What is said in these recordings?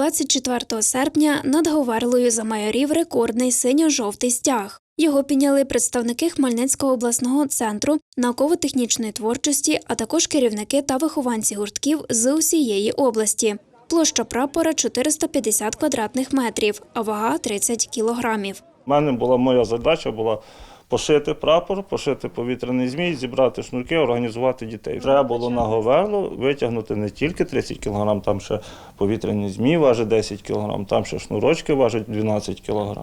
24 серпня над Говерлою замайорів рекордний синьо-жовтий стяг. Його підняли представники Хмельницького обласного центру науково-технічної творчості, а також керівники та вихованці гуртків з усієї області. Площа прапора 450 квадратних метрів, а вага 30 кілограмів. У мене була моя задача була пошити прапор, пошити повітряний змій, зібрати шнурки, організувати дітей. Треба було на говерлу витягнути не тільки 30 кг, там ще повітряний змій важить 10 кг, там ще шнурочки важать 12 кг.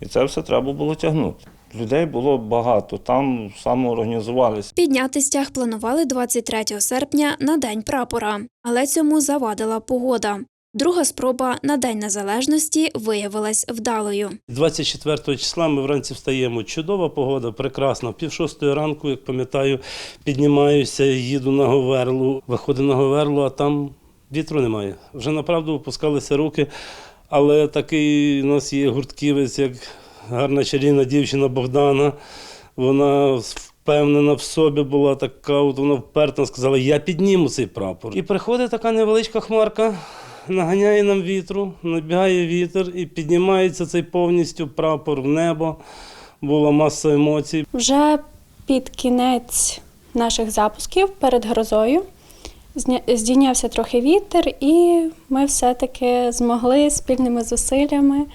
І це все треба було тягнути. Людей було багато, там самоорганізувалися. Підняти стяг планували 23 серпня на День прапора, але цьому завадила погода. Друга спроба на День Незалежності виявилась вдалою. 24 числа ми вранці встаємо. Чудова погода, прекрасна. Пів шостої ранку, як пам'ятаю, піднімаюся, їду на Говерлу, виходжу на Говерлу, а там вітру немає. Вже направду опускалися руки, але такий у нас є гуртківець, як гарна чарівна дівчина Богдана. Вона впевнена в собі була така, от вона вперта сказала, я підніму цей прапор. І приходить така невеличка хмарка, наганяє нам вітру, набігає вітер і піднімається цей повністю прапор в небо. Була маса емоцій. Вже під кінець наших запусків перед грозою здійнявся трохи вітер, і ми все-таки змогли спільними зусиллями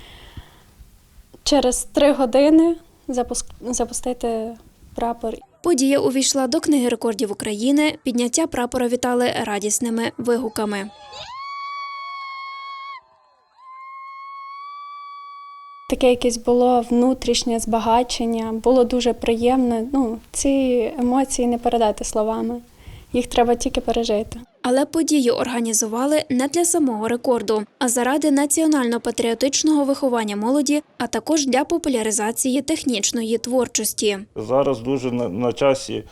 через три години запуск- запустити прапор. Подія увійшла до книги рекордів України. Підняття прапора вітали радісними вигуками. Таке якесь було внутрішнє збагачення, було дуже приємно. Ну, ці емоції не передати словами. Їх треба тільки пережити. Але подію організували не для самого рекорду, а заради національно-патріотичного виховання молоді, а також для популяризації технічної творчості. Зараз дуже на, на часі,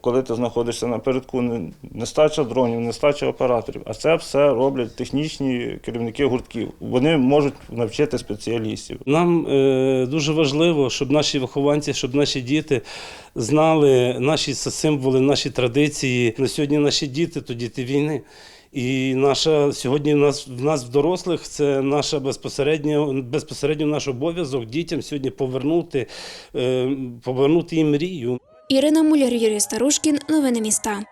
коли ти знаходишся напередку, не, нестача дронів, нестача операторів, а це все роблять технічні керівники гуртків. Вони можуть навчити спеціалістів. Нам е, дуже важливо, щоб наші вихованці, щоб наші діти знали наші символи, наші традиції. На сьогодні наші діти то діти війни. І наша сьогодні в нас в нас в дорослих це наша безпосередньо безпосередньо наш обов'язок дітям сьогодні повернути, е, повернути їм мрію. Ірина Муляр, Юрій Старушкін. Новини міста.